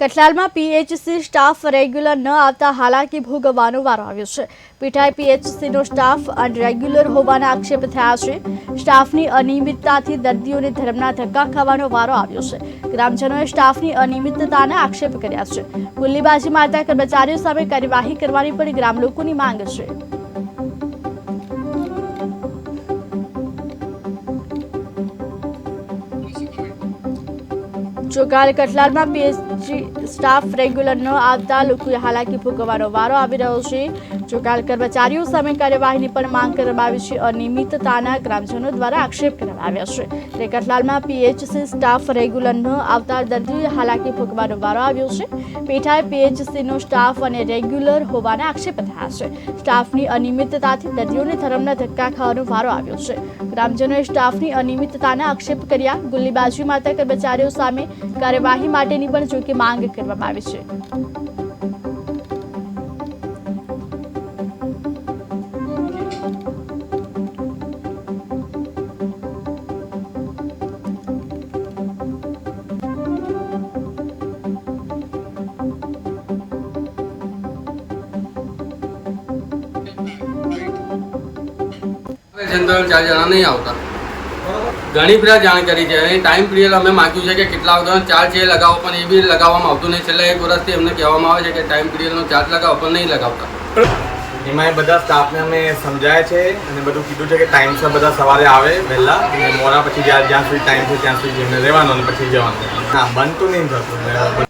કઠલાલમાં PHC staff regular ન આવતા હાલાકી ભોગવવાનો વારો આવ્યો છે. પીઠાઈ પીએચસીનો સ્ટાફ અનરેગ્યુલર હોવાના આક્ષેપ થયા છે. સ્ટાફની અનિયમિતતાથી દર્દીઓને ધર્મના ધક્કા ખાવાનો વારો આવ્યો છે. ગ્રામજનોએ સ્ટાફની અનિયમિતતાના આક્ષેપ કર્યા છે. ગુલ્લીબાજી મારતા કર્મચારીઓ સામે કાર્યવાહી કરવાની પણ ગ્રામ લોકોની માંગ છે. જો કાલે કઠલાલમાં પીએચડી સ્ટાફ રેગ્યુલર ન આવતા લોકોએ હાલાકી ભોગવવાનો વારો આવી રહ્યો છે. જો કાલ કર્મચારીઓ સામે કાર્યવાહીની પણ માંગ કરવામાં આવી છે. અનિયમિતતાના ગ્રામજનો દ્વારા આક્ષેપ કરવામાં આવ્યા છે. તે કટલાલમાં પીએચસી સ્ટાફ રેગ્યુલર ન આવતા દર્દીઓએ હાલાકી ભોગવવાનો વારો આવ્યો છે. પેઠાએ પીએચસીનો સ્ટાફ અને રેગ્યુલર હોવાના આક્ષેપ થયા છે. સ્ટાફની અનિયમિતતાથી દર્દીઓને ધરમના ધક્કા ખાવાનો વારો આવ્યો છે. ગ્રામજનોએ સ્ટાફની અનિયમિતતાના આક્ષેપ કર્યા. ગુલ્લીબાજી માતા કર્મચારીઓ સામે કાર્યવાહી માટેની પણ જોકે માંગ કરવામાં આવી છે. જનરલ ચાર્જર નહીં આવતા. ઘણી બધા જાણકારી છે. અને ટાઈમ પીરિયડ અમે માગ્યું છે કે કેટલા વાગ્યાનો ચાર્જ એ લગાવો, પણ એ બી લગાવવામાં આવતું નહીં. છેલ્લા એક વર્ષથી એમને કહેવામાં આવે છે કે ટાઈમ પીરિયડનો ચાર્જ લગાવો, પણ નહીં લગાવતા. એમાં બધા સ્ટાફને અમે સમજાય છે અને બધું કીધું છે કે ટાઈમસર બધા સવારે આવે વહેલા અને મોડા પછી જ્યાં જ્યાં સુધી ટાઈમ છે, ત્યાં સુધી જેમને રહેવાનું અને પછી જવાનું. હા, બનતું નહીં થતું.